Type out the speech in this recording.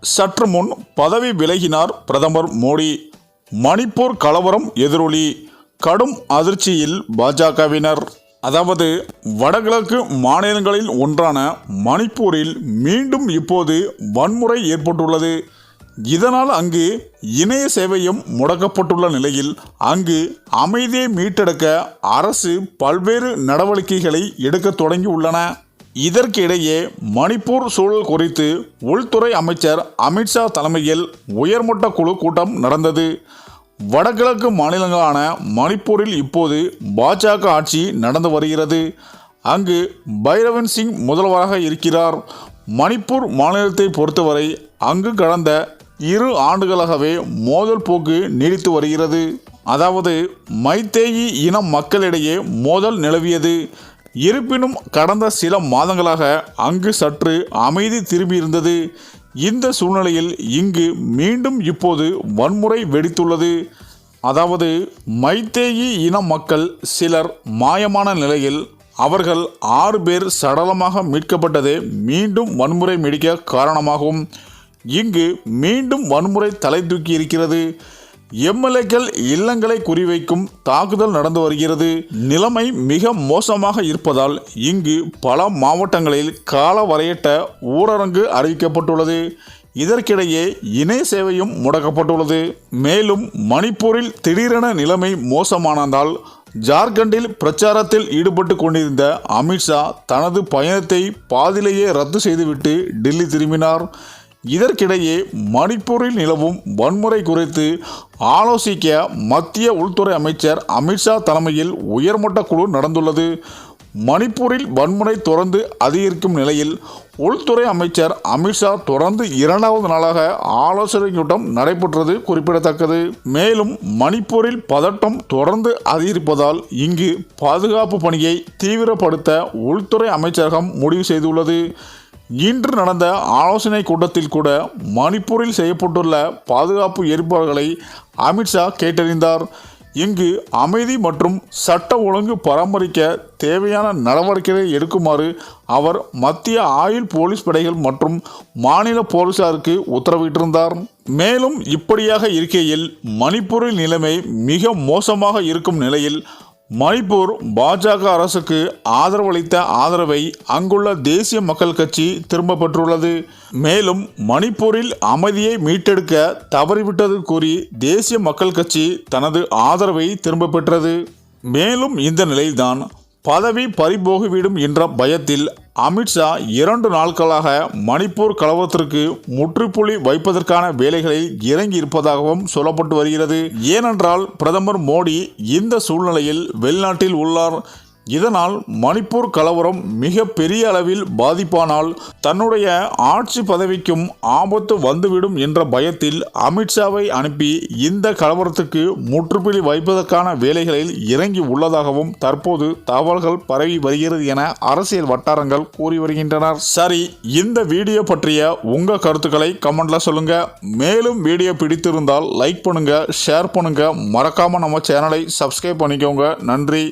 சற்று முன் பதவி விலகினார் பிரதமர் மோடி. மணிப்பூர் கலவரம் எதிரொலி. கடும் அதிர்ச்சியில் பாஜகவினர். அதாவது வடகிழக்கு மாநிலங்களில் ஒன்றான மணிப்பூரில் மீண்டும் இப்போது வன்முறை ஏற்பட்டுள்ளது. இதனால் அங்கு இணைய சேவையும் முடக்கப்பட்டுள்ள நிலையில் அங்கு அமைதியை மீட்டெடுக்க அரசு பல்வேறு நடவடிக்கைகளை எடுக்க தொடங்கியுள்ளன. இதற்கிடையே மணிப்பூர் சூழல் குறித்து உள்துறை அமைச்சர் அமித்ஷா தலைமையில் உயர்மட்ட குழு கூட்டம் நடந்தது. வடகிழக்கு மாநிலங்களான மணிப்பூரில் இப்போது பாஜக ஆட்சி நடந்து வருகிறது. அங்கு பைரவன் சிங் முதல்வராக இருக்கிறார். மணிப்பூர் மாநிலத்தை பொறுத்தவரை அங்கு கடந்த இரு ஆண்டுகளாகவே மோதல் போக்கு நீடித்து வருகிறது. அதாவது மைத்தேயி இன மக்களிடையே மோதல் நிலவியது. இருப்பினும் கடந்த சில மாதங்களாக அங்கு சற்று அமைதி திரும்பியிருந்தது. இந்த சூழ்நிலையில் இங்கு மீண்டும் இப்போது வன்முறை வெடித்துள்ளது. அதாவது மைத்தேயி இன மக்கள் சிலர் மாயமான நிலையில் அவர்கள் ஆறு பேர் சடலமாக மீட்கப்பட்டதே மீண்டும் வன்முறை வெடிக்க காரணமாகும் இங்கு மீண்டும் வன்முறை தலை தூக்கி இருக்கிறது. எம்எல்ஏக்கள் இல்லங்களை குறிவைக்கும் தாக்குதல் நடந்து வருகிறது. நிலைமை மிக மோசமாக இருப்பதால் இங்கு பல மாவட்டங்களில் கால வரையட்ட ஊரடங்கு அறிவிக்கப்பட்டுள்ளது. இதற்கிடையே இணைய சேவையும் முடக்கப்பட்டுள்ளது. மேலும் மணிப்பூரில் திடீரென நிலைமை மோசமானதால் ஜார்க்கண்டில் பிரச்சாரத்தில் ஈடுபட்டு கொண்டிருந்த அமித்ஷா தனது பயணத்தை பாதியிலேயே ரத்து செய்துவிட்டு டெல்லி திரும்பினார். இதற்கிடையே மணிப்பூரில் நிலவும் வன்முறை குறித்து ஆலோசிக்க மத்திய உள்துறை அமைச்சர் அமித்ஷா தலைமையில் உயர்மட்ட குழு நடந்துள்ளது. மணிப்பூரில் வன்முறை தொடர்ந்து அதிகரிக்கும் நிலையில் உள்துறை அமைச்சர் அமித்ஷா தொடர்ந்து இரண்டாவது நாளாக ஆலோசனை கூட்டம் நடைபெற்றது குறிப்பிடத்தக்கது. மேலும் மணிப்பூரில் பதட்டம் தொடர்ந்து அதிகரிப்பதால் இங்கு பாதுகாப்பு பணியை தீவிரப்படுத்த உள்துறை அமைச்சரகம் முடிவு செய்துள்ளது. இன்று நடந்த ஆலோசனை கூட்டத்தில் கூட மணிப்பூரில் செய்யப்பட்டுள்ள பாதுகாப்பு ஏற்பாடுகளை அமித்ஷா கேட்டறிந்தார். இங்கு அமைதி மற்றும் சட்ட ஒழுங்கு பராமரிக்க தேவையான நடவடிக்கைகளை எடுக்குமாறு அவர் மத்திய ஆயுள் போலீஸ் படைகள் மற்றும் மாநில போலீசாருக்கு உத்தரவிட்டிருந்தார். மேலும் இப்படியாக இருக்கையில் மணிப்பூரில் நிலைமை மிக மோசமாக இருக்கும் நிலையில் மணிப்பூர் பாஜக அரசுக்கு ஆதரவளித்த ஆதரவை அங்குள்ள தேசிய மக்கள் கட்சி திரும்ப பெற்றுள்ளது. மேலும் மணிப்பூரில் அமைதியை மீட்டெடுக்க தவறிவிட்டது கூறி தேசிய மக்கள் கட்சி தனது ஆதரவை திரும்ப பெற்றது. மேலும் இந்த நிலையில்தான் பதவி பறிபோகிவிடும் என்ற பயத்தில் அமித்ஷா இரண்டு நாட்களாக மணிப்பூர் கலவரத்திற்கு முற்றுப்புள்ளி வைப்பதற்கான வேலைகளில் இறங்கி இருப்பதாகவும் சொல்லப்பட்டு வருகிறது. ஏனென்றால் பிரதமர் மோடி இந்த சூழ்நிலையில் வெளிநாட்டில் உள்ளார் இதனால் மணிப்பூர் கலவரம் மிக பெரிய அளவில் பாதிப்பானால் தன்னுடைய ஆட்சி பதவிக்கும் ஆபத்து வந்துவிடும் என்ற பயத்தில் அமித்ஷாவை அனுப்பி இந்த கலவரத்துக்கு முற்றுப்புள்ளி வைப்பதற்கான வேலைகளில் இறங்கி உள்ளதாகவும் தற்போது தகவல்கள் பரவி வருகிறது என அரசியல் வட்டாரங்கள் கூறி வருகின்றனர். சரி இந்த வீடியோ பற்றிய உங்க கருத்துக்களை கமெண்ட்ல சொல்லுங்க. மேலும் வீடியோ பிடித்திருந்தால் லைக் பண்ணுங்க ஷேர் பண்ணுங்க. மறக்காம நம்ம சேனலை சப்ஸ்கிரைப் பண்ணிக்கோங்க. நன்றி.